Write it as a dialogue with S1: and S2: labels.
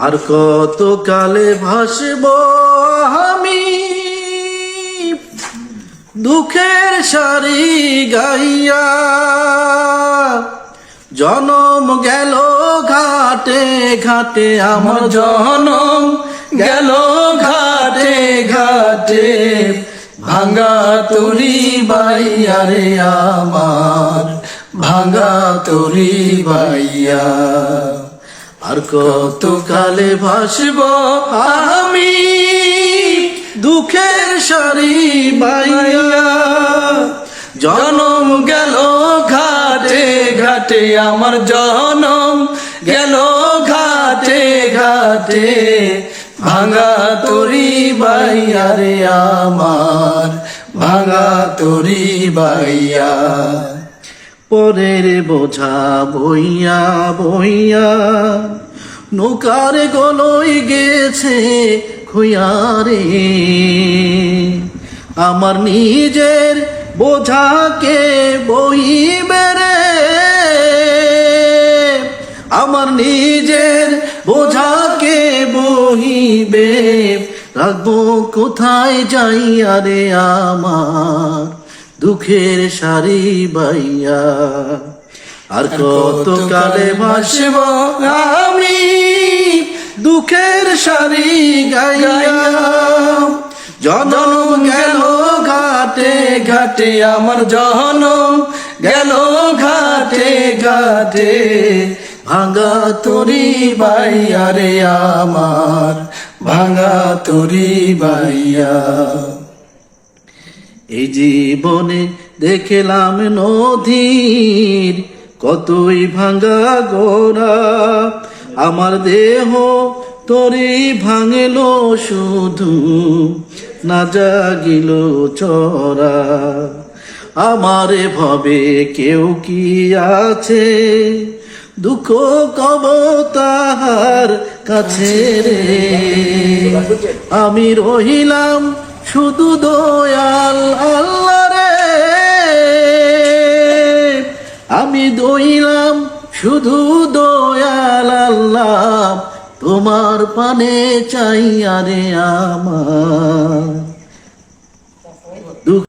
S1: আর কত কালে ভাসব আমি? দুঃখের সারি গাইয়া জনম গেল ঘাটে ঘাটে, আমার
S2: জনম গেল ঘাটে ঘাটে ভাঙ্গা তরি বাইয়া রে আমার ভাঙ্গা তরি বাইয়া।
S1: আর কত কালে ভাসব আমি? দুঃখের সারি বাইয়া
S2: জনম গেল ঘাটে ঘাটে, আমার জনম গেল ঘাটে ঘাটে। ভাঙ্গা তরি বাইয়া রে আমার ভাঙ্গা তরি বাইয়া
S1: পরের বোঝা বইয়া বইয়া। নৌকার গলই গেছে খুয়ারে। আমার নিজের বোঝাকে বইবে রে। আমার নিজের বোঝাকে বহিবে। রাখব কোথায় যাইয়া রে আমার? দুঃখের সারি বাইয়া। আর কত কালে ভাসব আমি? দুঃখের সারি গাইয়া। জনম গেল ঘাটে
S2: ঘাটে আমার জনম গেল ঘাটে ঘাটে।
S1: ভাঙা
S2: তরি বাইয়া রে আমার ভাঙা তরি বাইয়া।
S1: এই জীবনে দেখলাম নদীর কতই ভাঙ্গা গোড়া। আমার দেহ তরি ভাঙল শুধু না জাগিল চরা আমারে ভবে কেউ কি আছে? দুঃখ কব তাহার কাছে রে। আমি রহিলাম শুধু দয়াল আল্লাহ রে। আমি দইলাম শুধু দয়াল আল্লাহ। তোমার পানে চাইয়া রে আমার।